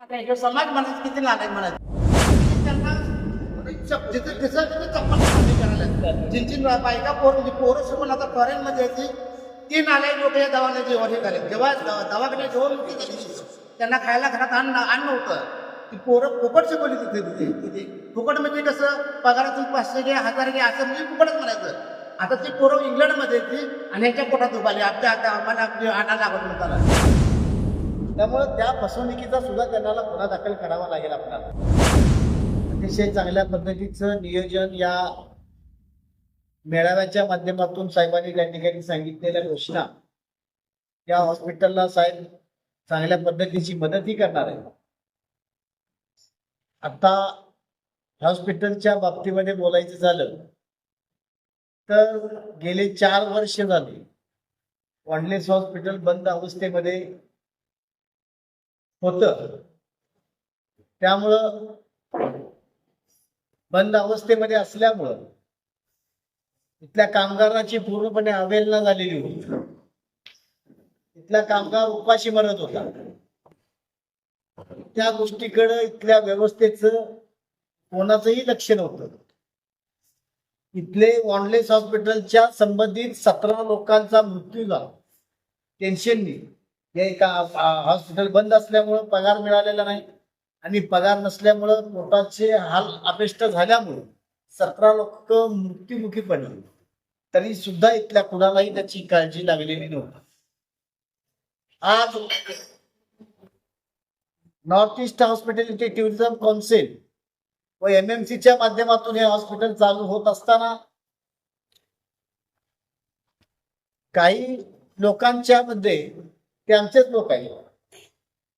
आता ह्यो समाज म्हणायचं किती नालायक म्हणायचं त्यांना चप- बायका पोर म्हणजे पोरं सोडून आता फॉरेन मध्ये येते ती. नालाय लोक या दवाखान्याची वडील झाले जेव्हा दवा- दवाखान्यात जेव्हा होती गेली, त्यांना खायला घरात अन्न अन्न नव्हतं ती पोरं फुकट शिकवली तिथे तिथे तिथे. फुकट म्हणजे कसं? पगारातून पाचशे घे हजार घे असं म्हणजे फुकटच म्हणायचं. आता ती पोरं इंग्लंडमध्ये येते आणि यांच्या पोटात उभारली. आपल्या आता आम्हाला आपली लागत नव्हता. त्यामुळं त्या फसवणुकीचा सुद्धा त्यांना गुन्हा दाखल करावा लागेल आपल्याला. अतिशय चांगल्या पद्धतीचं नियोजन या मेळाव्याच्या माध्यमातून साहेबांनी त्या ठिकाणी सांगितलेल्या घोषणा या हॉस्पिटलला साहेब चांगल्या पद्धतीची मदतही करणार आहे आता हॉस्पिटलच्या बाबतीमध्ये बोलायचं झालं तर गेले चार वर्ष झाले. वॉन्डलेस हॉस्पिटल बंद अवस्थेमध्ये होत. त्यामुळं बंद अवस्थेमध्ये असल्यामुळं इथल्या कामगारांची पूर्णपणे अवेलना झालेली होती. इथला कामगार उपाशी मरत होता. त्या गोष्टीकडे इथल्या व्यवस्थेचं कोणाचंही लक्ष नव्हतं. इथले वॉनलेस हॉस्पिटलच्या संबंधित सतरा लोकांचा मृत्यू झाला टेन्शननी हे एका हॉस्पिटल बंद असल्यामुळं पगार मिळालेला नाही. आणि पगार नसल्यामुळं पोटाचे हाल अपेष्ट झाल्यामुळे सतरा लोक मृत्युमुखी पडले. तरी सुद्धा इथल्या कुणालाही त्याची काळजी लागलेली नव्हती. आज north east hospitality tourism council व एम एम सीच्या माध्यमातून हे हॉस्पिटल चालू होत असताना काही लोकांच्या मध्ये ते आमचेच लोक आहेत.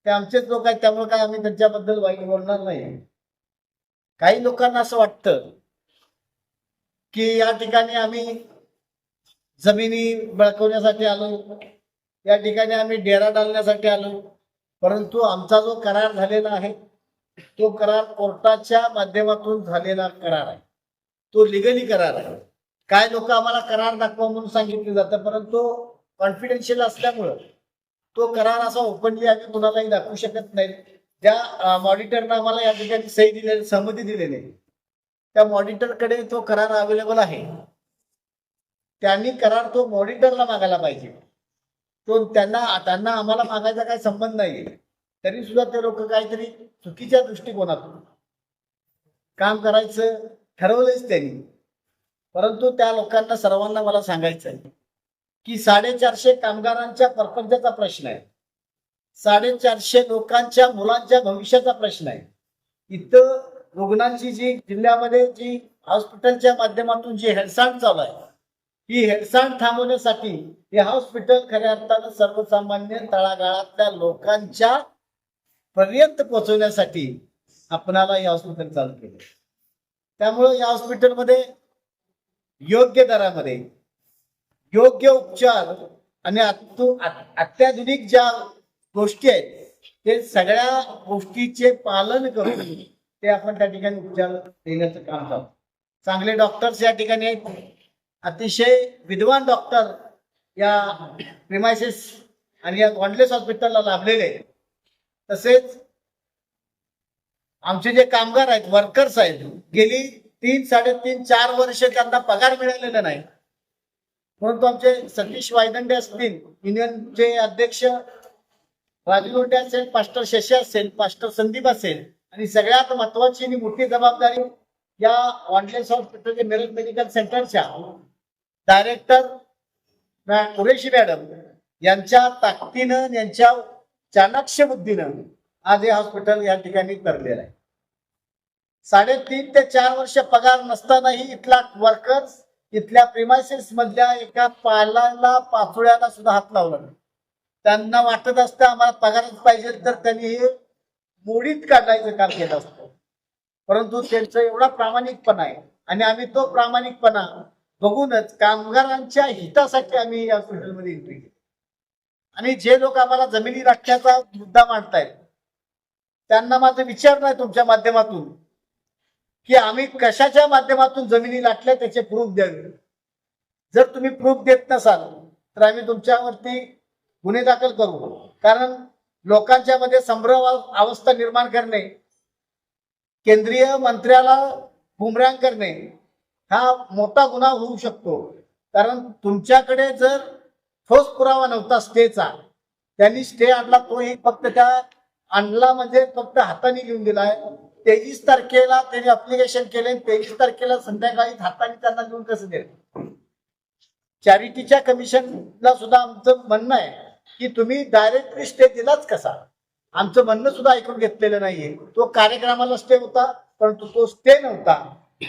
ते आमचेच लोक आहेत त्यामुळे काय आम्ही त्यांच्याबद्दल वाईट बोलणार नाही. काही लोकांना असं वाटतं की या ठिकाणी आम्ही जमिनी बळकवण्यासाठी आलो या ठिकाणी आम्ही डेरा डालण्यासाठी आलो परंतु आमचा जो करार झालेला आहे तो करार कोर्टाच्या माध्यमातून झालेला करार आहे. तो लिगली करार आहे. काय लोक आम्हाला करार दाखवा म्हणून सांगितले जातं परंतु कॉन्फिडेन्शियल असल्यामुळं तो करार असा ओपनली आम्ही कुणालाही दाखवू शकत नाही. ज्या मॉडिटरनं आम्हाला या ठिकाणी सही दिलेली सहमती दिलेली आहे. त्या मॉडिटरकडे तो करार अवेलेबल आहे. त्यांनी करार तो मॉडिटरला मागायला पाहिजे. तो त्यांना त्यांना आम्हाला मागायचा काही संबंध नाही तरी सुद्धा ते लोक काहीतरी चुकीच्या दृष्टिकोनातून काम करायचं ठरवलंच त्यांनी. परंतु त्या लोकांना सर्वांना मला सांगायचं आहे की साडेचारशे कामगारांच्या परपंचाचा प्रश्न आहे. साडेचारशे लोकांच्या मुलांच्या भविष्याचा प्रश्न आहे. इथं रुग्णांची जी जिल्ह्यामध्ये जी हॉस्पिटलच्या माध्यमातून जी हेळसांड चालू आहे ही हेळसांड थांबवण्यासाठी हे हॉस्पिटल खऱ्या अर्थानं सर्वसामान्य तळागाळातल्या लोकांच्या पर्यंत पोहोचवण्यासाठी आपणाला हे हॉस्पिटल चालू केलं त्यामुळं या हॉस्पिटलमध्ये योग्य दरामध्ये योग्य उपचार आणि अत्याधुनिक ज्या गोष्टी आहेत ते सगळ्या गोष्टीचे पालन करून ते आपण त्या ठिकाणी उपचार देण्याचं काम चालू चांगले डॉक्टर्स या ठिकाणी आहेत. अतिशय विद्वान डॉक्टर या प्रिमायसिस आणि या गॉन्डलेस हॉस्पिटलला लाभलेले आहेत. तसेच आमचे जे कामगार आहेत वर्कर्स आहेत गेली तीन साडेतीन चार वर्ष त्यांना पगार मिळालेला नाही. परंतु आमचे सतीश वायदंडे असतील युनियनचे अध्यक्ष राजगोटे असेल पास्टर शशी असेल पास्टर संदीप असेल आणि सगळ्यात महत्वाची आणि मोठी जबाबदारी या ऑनलाईन हॉस्पिटल मेरठ मेडिकल सेंटरच्या डायरेक्टर कुरेशी मॅडम यांच्या ताकदीनं यांच्या चाणाक्ष बुद्धीनं आज हे हॉस्पिटल या ठिकाणी करलेलं आहे. साडेतीन ते चार वर्ष पगार नसतानाही इथला वर्कर्स इथल्या प्रिमायसेस मधल्या एका पालाला पाचोळ्याला सुद्धा हात लावला नाही. त्यांना वाटत असतं आम्हाला पगारच पाहिजे तर त्यांनी हे मोडीत काढायचं काम केलं असतं. परंतु त्यांचा एवढा प्रामाणिकपणा आहे. आणि आम्ही तो प्रामाणिकपणा बघूनच कामगारांच्या हितासाठी आम्ही या हॉस्पिटलमध्ये एंट्री केली आणि जे लोक आम्हाला जमिनी राखण्याचा मुद्दा मांडतायत त्यांना माझा विचार नाही तुमच्या माध्यमातून. की आम्ही कशाच्या माध्यमातून जमिनी लाटल्या त्याचे प्रूफ द्यावे? जर तुम्ही प्रूफ देत नसाल तर आम्ही तुमच्यावरती गुन्हे दाखल करू. कारण लोकांच्या मध्ये संभ्रम अवस्था निर्माण करणे केंद्रीय मंत्र्याला गुमरांग करणे हा मोठा गुन्हा होऊ शकतो. कारण तुमच्याकडे जर ठोस पुरावा नव्हता स्टेचा त्यांनी स्टे आणला तो एक फक्त त्या आणला म्हणजे फक्त हाताने लिहून दिलाय. तेवीस तारखेला त्यांनी अप्लिकेशन केले तेवीस तारखेला संध्याकाळी हाताने त्यांना लिहून कसं दिलं चॅरिटीच्या कमिशनला सुद्धा आमचं म्हणणं आहे की तुम्ही डायरेक्टली स्टे दिलाच कसा? आमचं म्हणणं सुद्धा ऐकून घेतलेलं नाहीये. तो कार्यक्रमाला स्टे होता परंतु तो स्टे नव्हता.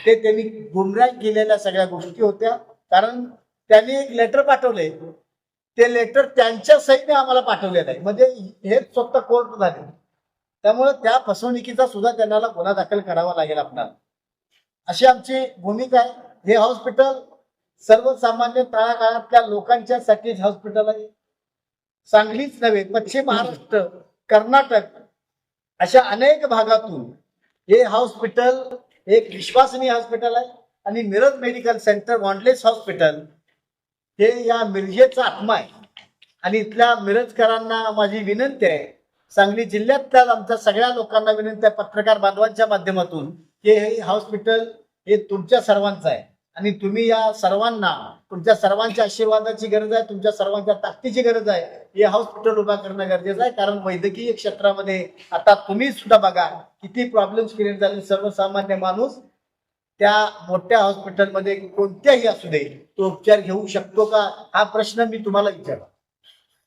ते त्यांनी गुमराह केलेल्या सगळ्या गोष्टी होत्या. कारण त्यांनी एक लेटर पाठवले ते लेटर त्यांच्या सहीने आम्हाला पाठवलेलं आहे. म्हणजे हे स्वतः कोर्ट झाले. त्यामुळे त्या फसवणुकीचा सुद्धा त्यांना गुन्हा दाखल करावा लागेल आपणाला. अशी आमची भूमिका आहे. हे हॉस्पिटल सर्वसामान्य तळागाळातल्या लोकांच्यासाठीच हॉस्पिटल आहे. सांगलीच नव्हे पश्चिम महाराष्ट्र कर्नाटक अशा अनेक भागातून हे हॉस्पिटल एक विश्वासनीय हॉस्पिटल आहे. आणि Miraj medical centre Wanless hospital हे या मिरजेचा आत्मा आहे. आणि इथल्या मिरजकरांना माझी विनंती आहे सांगली जिल्ह्यातल्या आमच्या सगळ्या लोकांना विनंती आहे पत्रकार बांधवांच्या माध्यमातून की हे हॉस्पिटल हे तुमच्या सर्वांचं आहे. आणि तुम्ही या सर्वांना तुमच्या सर्वांच्या आशीर्वादाची गरज आहे तुमच्या सर्वांच्या ताकदीची गरज आहे हे हॉस्पिटल उभा करणं गरजेचं आहे. कारण वैद्यकीय क्षेत्रामध्ये आता तुम्ही सुद्धा बघा किती प्रॉब्लेम्स क्रिएट झाले. सर्वसामान्य माणूस त्या मोठ्या हॉस्पिटलमध्ये कोणत्याही असू दे तो उपचार घेऊ शकतो का? हा प्रश्न मी तुम्हाला विचारला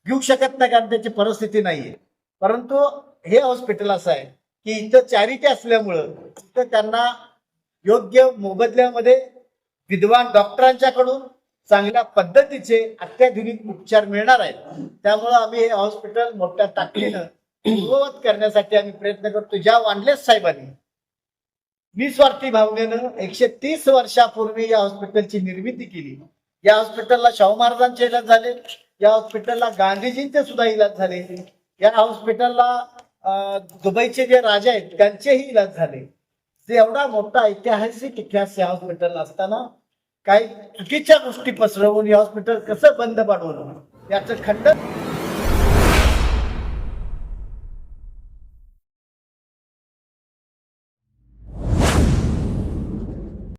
घेऊ शकत नाही कारण त्याची परिस्थिती नाहीये. परंतु हे हॉस्पिटल असं आहे की इथं चॅरिटी असल्यामुळं इथं त्यांना योग्य मोबदल्यामध्ये विद्वान डॉक्टरांच्याकडून चांगल्या पद्धतीचे अत्याधुनिक उपचार मिळणार आहेत. त्यामुळं आम्ही हे हॉस्पिटल मोठ्या ताकदीनं पूर्ववत करण्यासाठी आम्ही प्रयत्न करतो. ज्या वांडलेस साहेबांनी निस्वार्थी भावनेनं एकशे तीस वर्षापूर्वी या हॉस्पिटलची निर्मिती केली. या हॉस्पिटलला शाहू महाराजांचे इलाज झाले. या हॉस्पिटलला गांधीजींचे सुद्धा इलाज झाले. या हॉस्पिटलला अं, दुबईचे जे राजा आहेत त्यांचेही इलाज झाले. ते एवढा मोठा ऐतिहासिक इतिहास या हॉस्पिटल असताना काही चुकीच्या गोष्टी पसरवून हे हॉस्पिटल कसं बंद पाडवलं? याचं खंडन